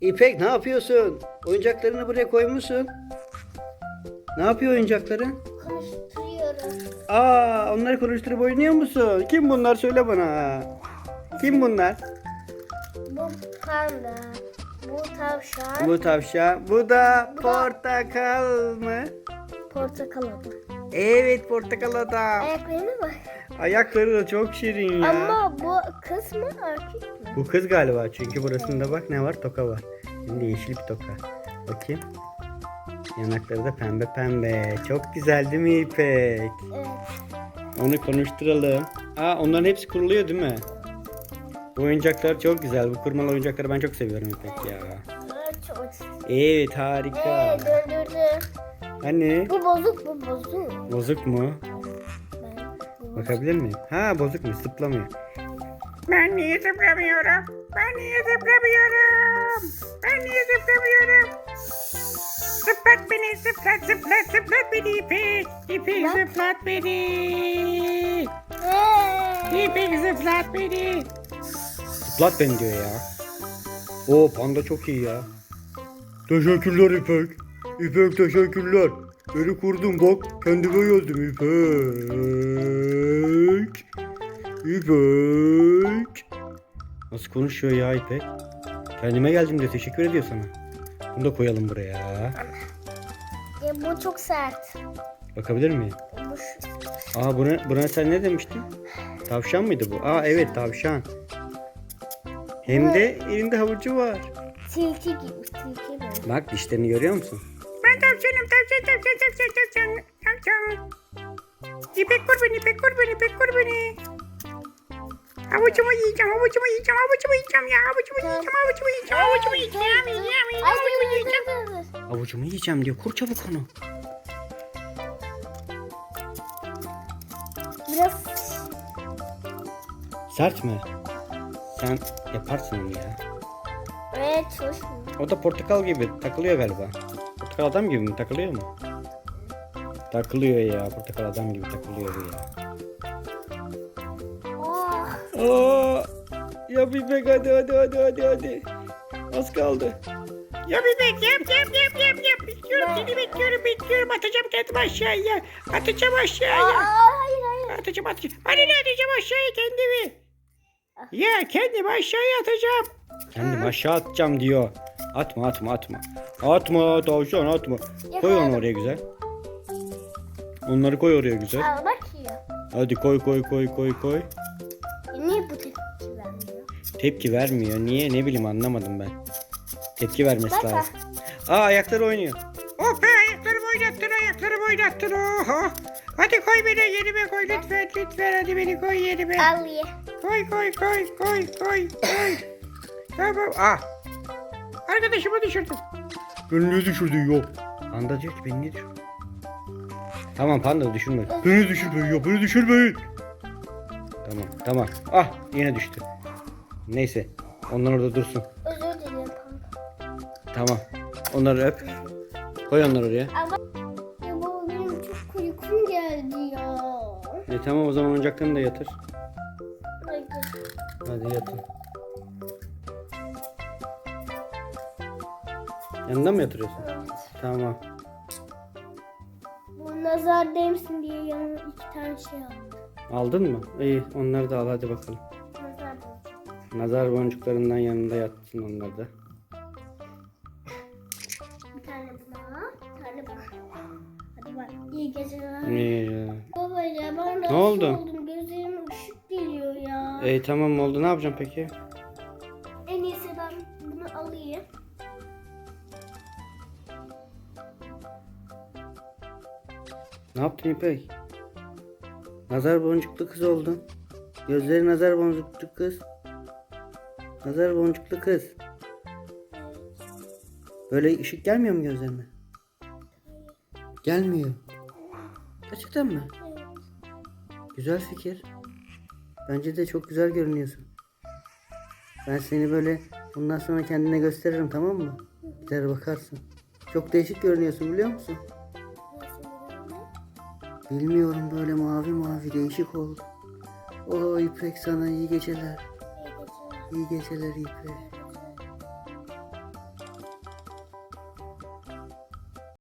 İpek ne yapıyorsun? Oyuncaklarını buraya koymuşsun. Ne yapıyor oyuncakların? Konuşturuyorum. Aa, onları konuşturup oynuyor musun? Kim bunlar söyle bana. Kim bunlar? Bu panda. Bu tavşan. Bu tavşan, bu da portakal mı? Portakal adı. Evet portakal adam. Ayaklarına bak. Ayakları da çok şirin ya. Ama bu kız mı erkek? Bu kız galiba çünkü burasında bak ne var toka var. Şimdi yeşil bir toka. Bakayım. Yanakları da pembe pembe. Çok güzel değil mi İpek? Evet. Onu konuşturalım. Aa onların hepsi kuruluyor değil mi? Bu oyuncaklar çok güzel. Bu kurmalı oyuncakları ben çok seviyorum İpek ya. Çok. Evet harika. Ee, döndürdü. Hani? Bu bozuk bu bozuk. Bozuk mu? Ben, bu Bakabilir miyim? Ha bozuk mu? Zıplamıyor. Ben niye zıplamıyorum? Ben niye zıplamıyorum? Ben niye zıplamıyorum? Zıplat beni zıplat zıplat zıplat beni İpek. İpek Bak. zıplat beni. İpek zıplat beni. Zıplat beni diyor ya. Oo panda çok iyi ya. Teşekkürler İpek. İpek teşekkürler. Beni kurdun bak kendime yazdım İpek. İpek. Nasıl konuşuyor ya İpek? Kendime geldim de teşekkür ediyor sana. Bunu da koyalım buraya. Ya bu çok sert. Bakabilir miyim? Bu Aa buna, buna sen ne demiştin? Tavşan mıydı bu? Aa evet tavşan. Hem de elinde havucu var. tilki gibi tilki mi? Bak dişlerini görüyor musun? Ben tavşanım tavşan tavşan tavşan tavşan tavşan. İpek kur beni ipek kur beni ipek kur beni. Havucumu yiyeceğim havucumu yiyeceğim havucumu yiyeceğim ya havucumu yiyeceğim havucumu yiyeceğim havucumu yiyeceğim yiyeceğim yiyeceğim dur yiyeceğim. Havucumu yiyeceğim diyor kur çabuk onu. Biraz Sert mi? Sen yaparsın onu ya. evet çalışmıyor. O da portakal gibi takılıyor galiba. Portakal adam gibi mi takılıyor mu? Takılıyor ya portakal adam gibi takılıyor bu ya. Aa, ya Bibek hadi hadi hadi hadi hadi. Az kaldı. Ya Bibek yap yap yap yap yap. Bekliyorum seni bekliyorum bekliyorum. Atacağım kendimi aşağıya. Atacağım Aa, aşağıya. hayır hayır. Atacağım atacağım. Hani ne atacağım aşağıya kendimi. Ya kendimi aşağıya atacağım. Kendimi aşağı atacağım diyor. Atma atma atma. Atma tavşan atma. Koy onu oraya güzel. Onları koy oraya güzel. Al bak yiyor. Hadi koy koy koy koy koy. Tepki vermiyor. Niye? Ne bileyim anlamadım ben. Tepki vermesi Bak, lazım. Aa ayakları oynuyor. Oh be ayaklarımı oynattın ayaklarımı oynattın. Oha. Hadi koy beni yerime koy lütfen lütfen hadi beni koy yerime. Al ye. Koy koy koy koy koy koy. tamam. Ah. Arkadaşımı düşürdüm. Beni niye düşürdün ya? Panda diyor ki beni niye düşürdün? Tamam panda düşürme. Beni düşürmeyin ya beni düşürmeyin. Tamam tamam. Ah yine düştü. Neyse. Onlar orada dursun. Özür dilerim. Tamam. Onları öp. Koy onları oraya. Ama ya bu benim çok uykum geldi ya. E tamam o zaman oyuncaklarını da yatır. Hadi. Hadi yatın. Yanında mı yatırıyorsun? Evet. Tamam. Bu nazar değmesin diye yanına iki tane şey aldım. Aldın mı? İyi onları da al hadi bakalım. Nazar boncuklarından yanında yatsın onlar da. Bir tane buna, bir tane buna. Hadi bak. İyi geceler. İyi ya. Baba ya ben Ne oldu? oldum. Gözlerim ışık geliyor ya. İyi tamam oldu ne yapacağım peki? En iyisi ben bunu alayım. Ne yaptın İpek? Nazar boncuklu kız oldun. Gözleri nazar boncuklu kız. Nazar boncuklu kız. Böyle ışık gelmiyor mu gözlerine? Gelmiyor. Mi? Evet. Güzel fikir. Bence de çok güzel görünüyorsun. Ben seni böyle bundan sonra kendine gösteririm tamam mı? Gider bakarsın. Çok değişik görünüyorsun biliyor musun? Bilmiyorum böyle mavi mavi değişik oldu. O İpek sana iyi geceler. İyi geceler. İyi.